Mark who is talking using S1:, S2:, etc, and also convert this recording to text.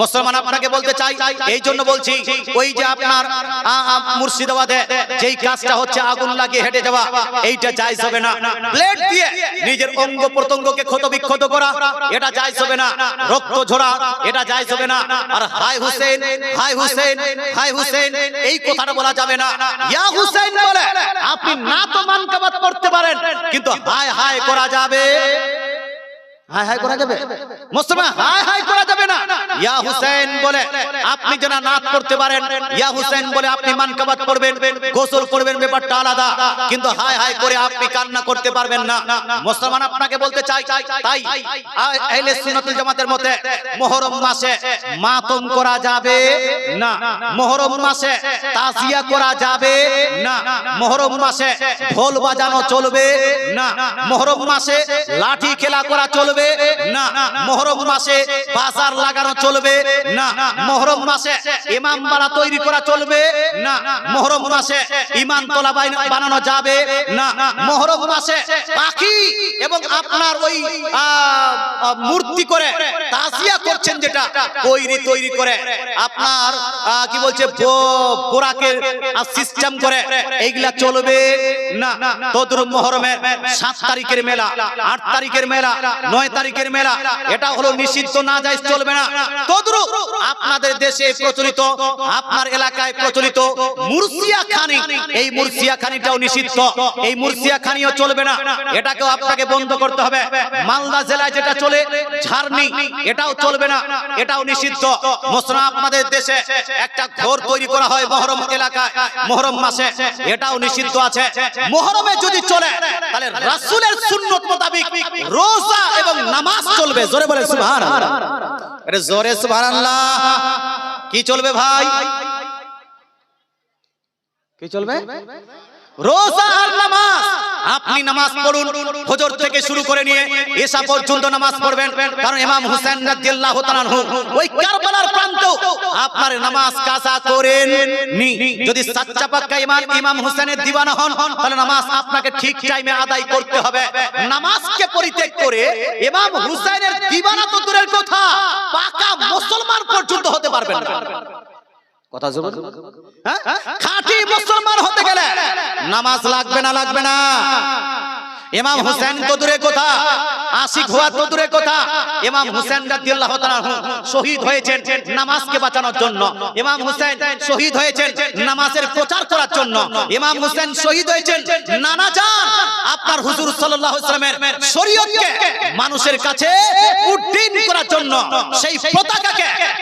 S1: মুসলমান আপনাকে বলতে চাই, এই জন্য বলছি, ওই যে আপনার মুর্শিদাবাদে যেই কাজটা হচ্ছে আগুন লাগিয়ে হেঁটে যাওয়া, এইটা জায়জ হবে না। ব্লেড দিয়ে নিজের অঙ্গ প্রত্যঙ্গকে ক্ষত বিক্ষত করা, এটা জায়জ হবে না। রক্ত ঝরা, এটা জায়জ হবে না। আর হাই হুসেন হাই হুসেন হাই হুসেন, এই কথাটা বলা যাবে না। ইয়া হুসেন বলে, আপনি না তো মানকাবাত করতে পারেন, কিন্তু হাই হাই করা যাবে। হাই হাই করা যাবে। মুসলমান হাই হাই করা ইয়া হুসেন বলে, আপনি যেন নাচ করতে পারেন। ইয়া হুসেন বলে, আপনি মানকাবাত করবেন, গোসল করবেন, ব্যাপারটা আলাদা। কিন্তু হাই হাই করে আপনি কান্না করতে পারবেন না। মুসলমান আপনাকে বলতে চাই তাই আহলে সুন্নাতুল জামাতের মতে মুহররম মাসে মাতম করা যাবে না। মুহররম মাসে তাজিয়া করা যাবে না। মুহররম মাসে ঢোল বাজানো চলবে না। মুহররম মাসে লাঠি খেলা করা চলবে না, মহরম মাসে বাজার লাগানো চলবে, না, মহরম মাসে ইমাম তৈরি করা চলবে, না, মহরম মাসে ইমান তোলা বানানো যাবে, না, মহরম মাসে পাখি এবং আপনার ওই মূর্তি করে করছেন যেটা, তৈরি তৈরি করে আপনার কি বলছে সিস্টেম করে এইগুলা চলবে, না তদুর মহরমের সাত তারিখের মেলা, আট তারিখের মেলা, নয় তারিখের মেলা এটা হলো নিষিদ্ধ না যায় চলবে না। তদ্রুপ আপনাদের দেশে প্রচলিত, আপনার এলাকায় প্রচলিত মুরসিয়া খানি। এই মুরসিয়া খানিটাও নিষিদ্ধ। এই মুরসিয়া খানিও চলবে না। এটাকেও আপনাকে বন্ধ করতে হবে। মালদা জেলায় যেটা চলে, ঝাড়নি, এটাও চলবে না। এটাও নিষিদ্ধ। মোসরা আপনাদের দেশে একটা ঘর তৈরি করা হয় মহরম এলাকায়, মহরম মাসে। এটাও নিষিদ্ধ আছে। মহরমে যদি চলে, তাহলে রাসূলের সুন্নত মোতাবেক রোজা এবং নামাজ চলবে। জোরে বলে সুবহানাল্লাহ। জোরে কি চলবে ভাই? কি চলবে? আপনি নামাজ পড়ুন, ফজর থেকে শুরু করে নিয়ে এসা পর্যন্ত নামাজ পড়বেন। কারণ এমাম হুসেন ওই আপনার নামাজ কাজা করেন নি। যদি সাচ্চা পাক্কা ইমাম ইমাম হুসেনের দিওয়ানা হন তাহলে নামাজ আপনাকে ঠিক টাইমে আদায় করতে হবে। নামাজকে পরিত্যাগ করে ইমাম হুসেনের দিওয়ানা তো দূরের কথা পাকা মুসলমান পর্যন্ত হতে পারবেন না। কথা জোর হ্যাঁ? খাঁটি মুসলমান হতে গেলে নামাজ লাগবে না লাগবে না। ইমাম হোসেন তো দূরে কথা? আশিক হওয়া তো দূরে কথা? ইমাম হোসেন রাদিয়াল্লাহু তাআলা শহীদ হয়েছেন নামাজকে বাঁচানোর জন্য। ইমাম হোসেন শহীদ হয়েছেন নামাজের প্রচার করার জন্য। ইমাম হোসেন শহীদ হয়েছেন নানা জান। আপনার হুজুর সাল্লাল্লাহু আলাইহি সাল্লামের শরীয়তকে মানুষের কাছে উড্ডীন করার জন্য সেই পতাকাকে